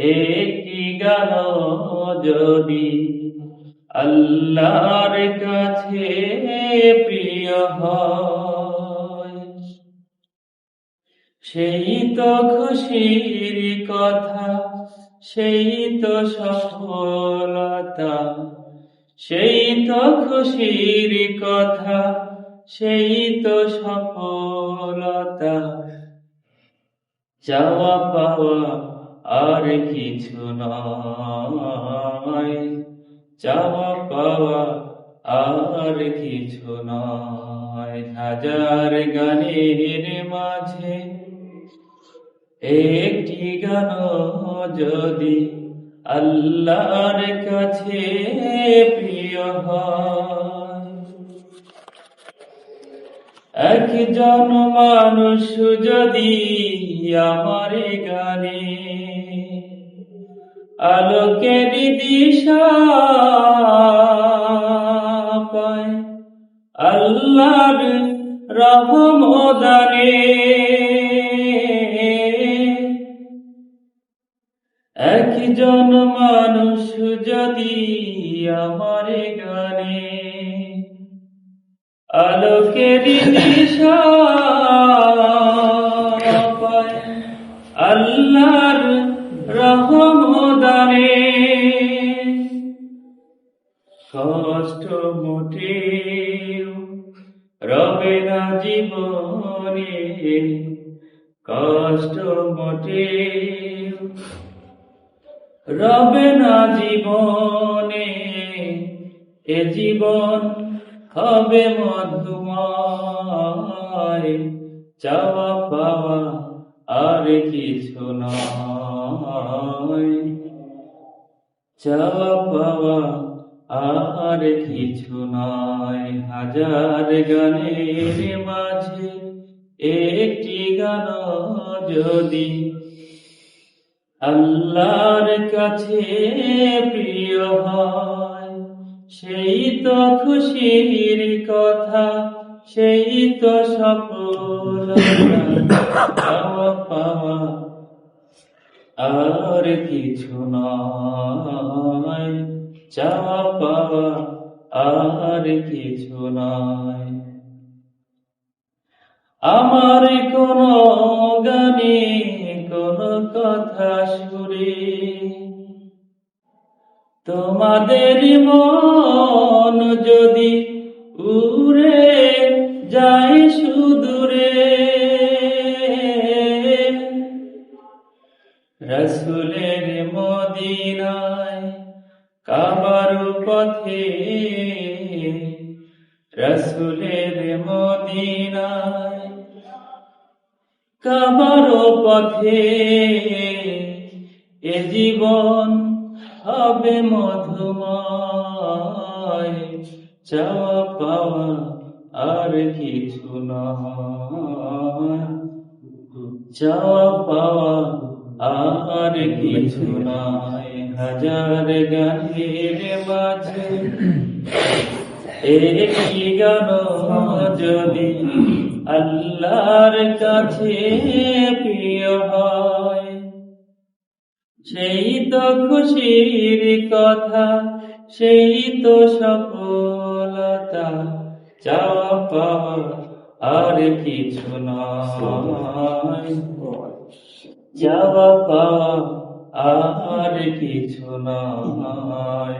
একটি গান যদি আল্লাহর কাছে প্রিয় হয়। সেই তো খুশির কথা, সেই তো সফলতা, সেই তো খুশির কথা, সেই তো সফলতা। চাওয়া পাওয়া আর কিছু নয়। চাওয়া পাওয়া আর কিছু নয়। হাজার গানের মাঝে একটি গান যদি আল্লাহর কাছে প্রিয় হয়। একজন মানুষ যদি আমার গানে আলোকের দিশা পায়। আল্লাহর রহমদানে একজন মানুষ যদি আমার গানে আলোকের দিশা পায়, আল্লাহর রহমদানে মোটেও রবে না জীবনে। কষ্ট মোটেও রবে না জীবনে। এ জীবন হবে মধুময়। চাওয়া পাওয়া আর কিছু নয়। চাওয়া পাওয়া আর কিছু নয়। হাজার গানের মাঝে একটি গান যদি আল্লাহর কাছে প্রিয় হয়, সেই তো খুশির কথা, সেই তো সফলতা পাওয়া পাওয়া। আর কিছু নয়। চাওয়া পাওয়া আর কিছু নয়। আমার কোন গানে কোন কথা সুরে তোমাদের মন যদি উড়ে যায় সুদূরে কাবার পথে রসুলের মদিনায়। কাবার পথে এ জীবন হবে মধুময়। চাওয়া পাওয়া আর কিছু নয়। চাওয়া পাওয়া আর কিছু নয়, হাজার গানের মাঝে। একটি গান যদি আল্লাহর কাছে প্রিয় হয়। সেই তো খুশির কথা, সেই তো সফলতা, চাওয়া পাওয়া আর কিছু নয়। চাওয়া পাওয়া আর কিছু নয়।